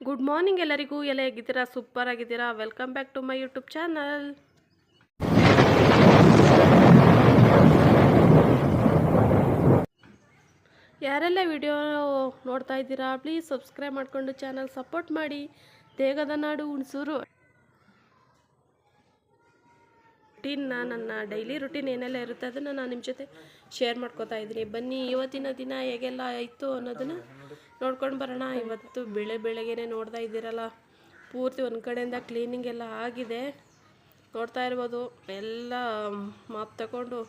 Good morning ಎಲ್ಲರಿಗೂ. ಎಲ್ಲ ಹೇಗಿದ್ದೀರಾ? ಸೂಪರ್ ಆಗಿದ್ದೀರಾ? Welcome back to my YouTube channel ಯಾರೆಲ್ಲ ವಿಡಿಯೋ ನೋಡ್ತಾ ಇದ್ದೀರಾ ಪ್ಲೀಸ್ ಸಬ್ಸ್ಕ್ರೈಬ್ ಮಾಡಿಕೊಂಡು ಚಾನಲ್ ಸಪೋರ್ಟ್ ಮಾಡಿ. ದೇಗದ ನಾಡು, ಹುಣಸೂರು. ರುಟೀನ್ನ ನನ್ನ ಡೈಲಿ ರುಟೀನ್ ಏನೆಲ್ಲ ಇರುತ್ತೆ ಅದನ್ನು ನಾನು ನಿಮ್ಮ ಜೊತೆ ಶೇರ್ ಮಾಡ್ಕೋತಾ ಇದ್ದೀನಿ. ಬನ್ನಿ, ಇವತ್ತಿನ ದಿನ ಹೇಗೆಲ್ಲ ಆಯಿತು ಅನ್ನೋದನ್ನು ನೋಡ್ಕೊಂಡು ಬರೋಣ. ಇವತ್ತು ಬೆಳೆ ಬೆಳಗ್ಗೆನೆ ನೋಡ್ತಾ ಇದ್ದೀರಲ್ಲ, ಪೂರ್ತಿ ಒಂದು ಕಡೆಯಿಂದ ಕ್ಲೀನಿಂಗ್ ಎಲ್ಲ ಆಗಿದೆ. ನೋಡ್ತಾ ಇರ್ಬೋದು, ಎಲ್ಲ ಮಾಪ್ ತಗೊಂಡು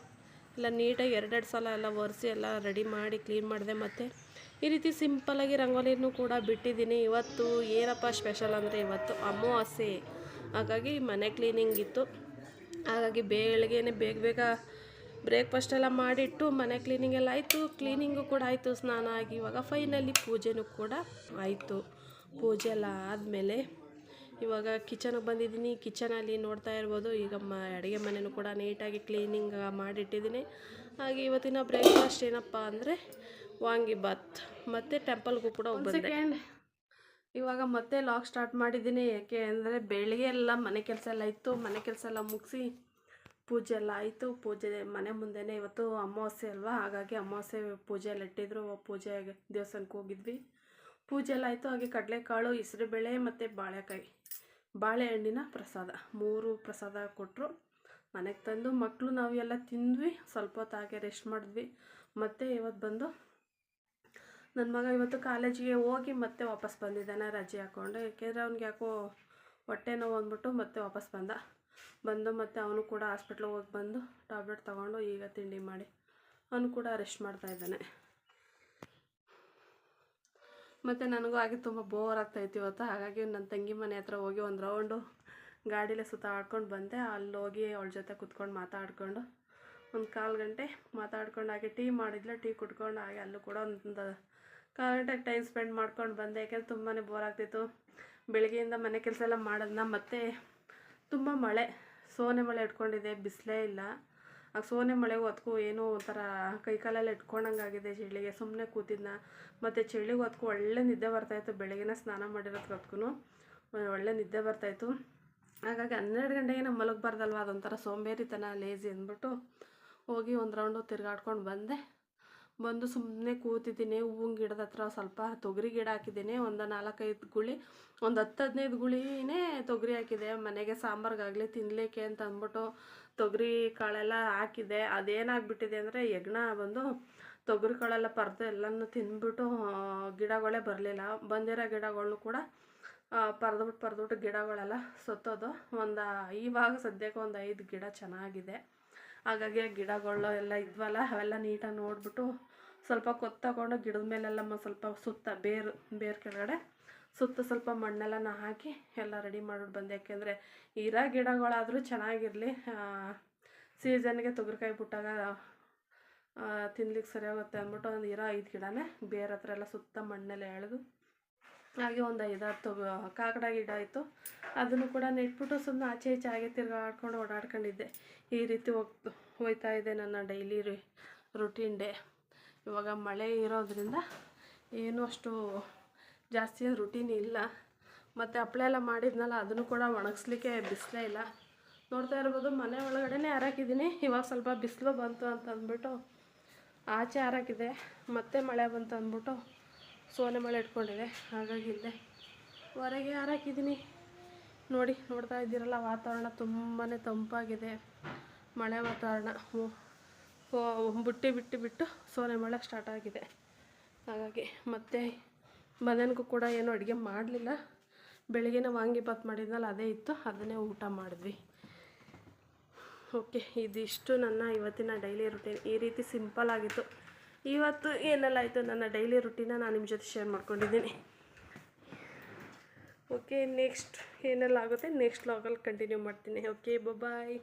ಎಲ್ಲ ನೀಟಾಗಿ ಎರಡೆರಡು ಸಲ ಎಲ್ಲ ಒರೆಸಿ ಎಲ್ಲ ರೆಡಿ ಮಾಡಿ ಕ್ಲೀನ್ ಮಾಡಿದೆ. ಮತ್ತು ಈ ರೀತಿ ಸಿಂಪಲಾಗಿ ರಂಗೋಲಿನೂ ಕೂಡ ಬಿಟ್ಟಿದ್ದೀನಿ. ಇವತ್ತು ಏನಪ್ಪ ಸ್ಪೆಷಲ್ ಅಂದರೆ ಇವತ್ತು ಅಮಾವಾಸ್ಯೆ. ಹಾಗಾಗಿ ಮನೆ ಕ್ಲೀನಿಂಗ್ ಇತ್ತು. ಹಾಗಾಗಿ ಬೆಳಗ್ಗೆನೆ ಬೇಗ ಬೇಗ ಬ್ರೇಕ್ಫಾಸ್ಟ್ ಎಲ್ಲ ಮಾಡಿಟ್ಟು ಮನೆ ಕ್ಲೀನಿಂಗ್ ಎಲ್ಲ ಆಯಿತು. ಕ್ಲೀನಿಂಗು ಕೂಡ ಆಯಿತು, ಸ್ನಾನ ಆಗಿ ಇವಾಗ ಫೈನಲಿ ಪೂಜೆನೂ ಕೂಡ ಆಯಿತು. ಪೂಜೆ ಎಲ್ಲ ಆದಮೇಲೆ ಇವಾಗ ಕಿಚನಿಗೆ ಬಂದಿದ್ದೀನಿ. ಕಿಚನಲ್ಲಿ ನೋಡ್ತಾ ಇರ್ಬೋದು. ಈಗ ಮ, ಅಡುಗೆ ಮನೆಯೂ ಕೂಡ ನೀಟಾಗಿ ಕ್ಲೀನಿಂಗ್ ಮಾಡಿಟ್ಟಿದ್ದೀನಿ. ಹಾಗೆ ಇವತ್ತಿನ ಬ್ರೇಕ್ಫಾಸ್ಟ್ ಏನಪ್ಪ ಅಂದರೆ ವಾಂಗಿಬಾತ್ ಮತ್ತು ಟೆಂಪಲ್ಗೂ ಕೂಡ ಬಂದೆ. ಇವಾಗ ಮತ್ತೆ ಲಾಗ್ ಸ್ಟಾರ್ಟ್ ಮಾಡಿದ್ದೀನಿ. ಯಾಕೆ ಅಂದರೆ ಬೆಳಿಗ್ಗೆ ಎಲ್ಲ ಮನೆ ಕೆಲಸ ಎಲ್ಲ ಇತ್ತು. ಮನೆ ಕೆಲಸ ಎಲ್ಲ ಮುಗಿಸಿ ಪೂಜೆ ಎಲ್ಲ ಆಯಿತು. ಪೂಜೆ ಮನೆ ಮುಂದೆನೇ ಇವತ್ತು ಅಮಾವಾಸ್ಯೆ ಅಲ್ವಾ? ಹಾಗಾಗಿ ಅಮಾವಾಸ್ಯೆ ಪೂಜೆ ಎಲ್ಲ ಇಟ್ಟಿದ್ರು. ಪೂಜೆಗೆ ದೇವಸ್ಥಾನಕ್ಕೆ ಹೋಗಿದ್ವಿ. ಪೂಜೆ ಎಲ್ಲ ಆಯಿತು. ಹಾಗೆ ಕಡಲೆಕಾಳು ಹೆಸರುಬೇಳೆ ಮತ್ತು ಬಾಳೆಕಾಯಿ. ಬಾಳೆಹಣ್ಣಿನ ಪ್ರಸಾದ. ಮೂರು ಪ್ರಸಾದ ಕೊಟ್ಟರು ಮನೆಗೆ ತಂದು ಮಕ್ಕಳು ನಾವು ಎಲ್ಲ ತಿಂದ್ವಿ. ಸ್ವಲ್ಪ ಹೊತ್ತು ಹಾಗೆ ರೆಸ್ಟ್ ಮಾಡಿದ್ವಿ. ಮತ್ತು ಇವತ್ತು ಬಂದು ನನ್ನ ಮಗ ಇವತ್ತು ಕಾಲೇಜಿಗೆ ಹೋಗಿ ಮತ್ತೆ ವಾಪಸ್ ಬಂದಿದ್ದಾನೆ ರಜೆ ಹಾಕ್ಕೊಂಡು. ಏಕೆಂದರೆ ಅವ್ನಿಗೆ ಯಾಕೋ ಹೊಟ್ಟೆ ನೋವು ಅಂದ್ಬಿಟ್ಟು ಮತ್ತೆ ವಾಪಸ್ ಬಂದ. ಬಂದು ಮತ್ತೆ ಅವನು ಕೂಡ ಹಾಸ್ಪಿಟ್ಲಿಗೆ ಹೋಗಿ ಬಂದು ಟ್ಯಾಬ್ಲೆಟ್ ತೊಗೊಂಡು ಈಗ ತಿಂಡಿ ಮಾಡಿ. ಅವನು ಕೂಡ ರೆಸ್ಟ್ ಮಾಡ್ತಾ ಇದ್ದಾನೆ. ಮತ್ತು ನನಗೂ ಹಾಗೆ ತುಂಬ ಬೋರ್ ಆಗ್ತಾಯಿತ್ತು ಇವತ್ತು. ಹಾಗಾಗಿ ನನ್ನ ತಂಗಿ ಮನೆ ಹತ್ರ ಹೋಗಿ ಒಂದು ರೌಂಡು ಗಾಡೀಲೆ ಸುತ್ತಾಡ್ಕೊಂಡು ಬಂದೆ. ಅಲ್ಲಿ ಹೋಗಿ ಅವಳ ಜೊತೆ ಕುತ್ಕೊಂಡು ಮಾತಾಡ್ಕೊಂಡು ಒಂದು ಕಾಲು ಗಂಟೆ ಮಾತಾಡ್ಕೊಂಡು ಹಾಗೆ ಟೀ ಮಾಡಿದ್ಲು. ಟೀ ಕುಟ್ಕೊಂಡು ಹಾಗೆ ಅಲ್ಲೂ ಕೂಡ ಒಂದು ಕಾಲು ಗಂಟೆಗೆ ಟೈಮ್ ಸ್ಪೆಂಡ್ ಮಾಡ್ಕೊಂಡು ಬಂದೆ, ಯಾಕೆಂದ್ರೆ ತುಂಬಾ ಬೋರ್ ಆಗ್ತಿತ್ತು. ಬೆಳಗ್ಗೆಯಿಂದ ಮನೆ ಕೆಲಸ ಎಲ್ಲ ಮಾಡೋದನ್ನ ಮತ್ತೆ ತುಂಬ ಮಳೆ, ಸೋನೆ ಮಳೆ ಇಟ್ಕೊಂಡಿದ್ದೆ, ಬಿಸಿಲೇ ಇಲ್ಲ. ಆ ಸೋನೆ ಮಳೆಗೂ ಅದಕ್ಕೂ ಏನೋ ಒಂಥರ ಕೈಕಾಲೆಲ್ಲ ಇಟ್ಕೊಂಡಂಗಾಗಿದೆ ಚಳಿಗೆ ಸುಮ್ಮನೆ ಕೂತಿದ್ನ. ಮತ್ತು ಚಳಿಗೂ ಅದಕ್ಕೂ ಒಳ್ಳೆ ನಿದ್ದೆ ಬರ್ತಾಯಿತ್ತು ಬೆಳಗ್ಗೆನೇ ಸ್ನಾನ ಮಾಡಿರೋದಕ್ಕೂ ಒಳ್ಳೆ ನಿದ್ದೆ ಬರ್ತಾಯಿತ್ತು ಹಾಗಾಗಿ ಹನ್ನೆರಡು ಗಂಟೆಗೆ ನಮ್ಮ ಮಲಗಬಾರ್ದಲ್ವ, ಅದೊಂಥರ ಸೋಂಬೇರಿತನ ಲೇಜಿ ಅಂದ್ಬಿಟ್ಟು ಹೋಗಿ ಒಂದು ರೌಂಡು ತಿರುಗಾಡ್ಕೊಂಡು ಬಂದೆ. ಬಂದು ಸುಮ್ಮನೆ ಕೂತಿದ್ದೀನಿ, ಹೂವಿನ ಗಿಡದ ಹತ್ರ ಸ್ವಲ್ಪ ತೊಗರಿ ಗಿಡ ಹಾಕಿದ್ದೀನಿ, ಒಂದು ನಾಲ್ಕೈದು ಗುಳಿ, ಒಂದು ಹತ್ತು ಹದಿನೈದು ಗುಳಿನೇ ತೊಗರಿ ಹಾಕಿದೆ. ಮನೆಗೆ ಸಾಂಬಾರ್ಗಾಗಲಿ ತಿನ್ನಲಿಕ್ಕೆ ಅಂತ ಅಂದ್ಬಿಟ್ಟು ತೊಗರಿ ಕಾಳೆಲ್ಲ ಹಾಕಿದೆ. ಅದೇನಾಗ್ಬಿಟ್ಟಿದೆ ಅಂದರೆ ಯಜ್ಞ ಬಂದು ತೊಗರಿ ಕಾಳೆಲ್ಲ ಪರ್ದು ಎಲ್ಲನೂ ತಿಂದ್ಬಿಟ್ಟು ಗಿಡಗಳೇ ಬರಲಿಲ್ಲ. ಬಂದಿರೋ ಗಿಡಗಳನ್ನು ಕೂಡ ಪರ್ದ್ಬಿಟ್ಟು ಪರ್ದ್ಬಿಟ್ಟು ಗಿಡಗಳೆಲ್ಲ ಸತ್ತೋದು. ಒಂದು, ಇವಾಗ ಸದ್ಯಕ್ಕೆ ಒಂದು ಐದು ಗಿಡ ಚೆನ್ನಾಗಿದೆ. ಹಾಗಾಗಿ ಆ ಗಿಡಗಳು ಎಲ್ಲ ಇದ್ವಲ್ಲ, ಅವೆಲ್ಲ ನೀಟಾಗಿ ನೋಡಿಬಿಟ್ಟು ಸ್ವಲ್ಪ ಕೊತ್ತು ತಗೊಂಡು ಗಿಡದ ಮೇಲೆಲ್ಲ ಸ್ವಲ್ಪ ಸುತ್ತ ಬೇರು ಬೇರು ಕೆಳಗಡೆ ಸುತ್ತ ಸ್ವಲ್ಪ ಮಣ್ಣೆಲ್ಲ ಹಾಕಿ ಎಲ್ಲ ರೆಡಿ ಮಾಡಿಬಿಟ್ಟು ಬಂದೆ. ಯಾಕೆಂದರೆ ಇರೋ ಗಿಡಗಳಾದರೂ ಚೆನ್ನಾಗಿರಲಿ ಸೀಸನ್ಗೆ ತೊಗರಿಕಾಯಿ ಬಿಟ್ಟಾಗ ತಿನ್ಲಿಕ್ಕೆ ಸರಿ ಹೋಗುತ್ತೆ ಅಂದ್ಬಿಟ್ಟು ಒಂದು ಇರೋ ಐದು ಗಿಡನೇ ಬೇರೆ ಹತ್ರ ಎಲ್ಲ ಸುತ್ತ ಮಣ್ಣೆಲ್ಲ ಎಳೆದು ಹಾಗೆ ಒಂದು ಐದಾರು ಹತ್ತು ಕಾಕಡ ಗಿಡ ಇತ್ತು ಅದನ್ನು ಕೂಡ ನೆಟ್ಬಿಟ್ಟು ಸುಮ್ಮನೆ ಆಚೆ ಈಚೆ ಹಾಗೆ ತಿರ್ಗಾಡ್ಕೊಂಡು ಓಡಾಡ್ಕೊಂಡಿದ್ದೆ. ಈ ರೀತಿ ಹೋಗ್, ಹೋಯ್ತಾ ಇದೆ ನನ್ನ ಡೈಲಿ ರುಟೀನ್ ಡೇ. ಇವಾಗ ಮಳೆ ಇರೋದ್ರಿಂದ ಏನೂ ಅಷ್ಟು ಜಾಸ್ತಿ ರುಟೀನ್ ಇಲ್ಲ. ಮತ್ತು ಹಪ್ಳ ಎಲ್ಲ ಮಾಡಿದ್ನಲ್ಲ, ಅದನ್ನು ಕೂಡ ಒಣಗಿಸ್ಲಿಕ್ಕೆ ಬಿಸಿಲೇ ಇಲ್ಲ. ನೋಡ್ತಾ ಇರ್ಬೋದು, ಮನೆ ಒಳಗಡೆನೇ ಹಾರಾಕಿದ್ದೀನಿ ಇವಾಗ ಸ್ವಲ್ಪ ಬಿಸಿಲು ಬಂತು ಅಂತ ಅಂದ್ಬಿಟ್ಟು ಆಚೆ ಹಾರಾಕಿದೆ ಮತ್ತೆ ಮಳೆ ಬಂತು ಅಂದ್ಬಿಟ್ಟು ಸೋನೆ ಮಳೆ ಇಟ್ಕೊಂಡಿದೆ, ಹಾಗಾಗಿ ಇಲ್ಲೇ ಹೊರಗೆ ಹಾರಾಕಿದ್ದೀನಿ. ನೋಡಿ, ನೋಡ್ತಾ ಇದ್ದೀರಲ್ಲ, ವಾತಾವರಣ ತುಂಬಾ ತಂಪಾಗಿದೆ. ಮಳೆ ವಾತಾವರಣ ಬುಟ್ಟಿ ಬಿಟ್ಟು ಬಿಟ್ಟು ಸೋನೆ ಮಳೆ ಸ್ಟಾರ್ಟ್ ಆಗಿದೆ. ಹಾಗಾಗಿ ಮತ್ತು ಮಧ್ಯಾಹ್ನಕ್ಕೂ ಕೂಡ ಏನು ಅಡುಗೆ ಮಾಡಲಿಲ್ಲ. ಬೆಳಗ್ಗೆನೇ ವಾಂಗಿಬಾತ್ ಮಾಡಿದ್ನಲ್ಲ, ಅದೇ ಇತ್ತು, ಅದನ್ನೇ ಊಟ ಮಾಡಿದ್ವಿ. ಓಕೆ, ಇದಿಷ್ಟು ನನ್ನ ಇವತ್ತಿನ ಡೈಲಿ ರುಟೀನ್ ಈ ರೀತಿ ಸಿಂಪಲ್ ಆಗಿತ್ತು. ಇವತ್ತು ಏನೆಲ್ಲ ಆಯಿತು ನನ್ನ ಡೈಲಿ ರುಟೀನ ನಾನು ನಿಮ್ಮ ಜೊತೆ ಶೇರ್ ಮಾಡ್ಕೊಂಡಿದ್ದೀನಿ. ಓಕೆ ನೆಕ್ಸ್ಟ್ ಏನೆಲ್ಲ ಆಗುತ್ತೆ? ನೆಕ್ಸ್ಟ್ ಲಾಗಲ್ಲಿ ಕಂಟಿನ್ಯೂ ಮಾಡ್ತೀನಿ. Okay bye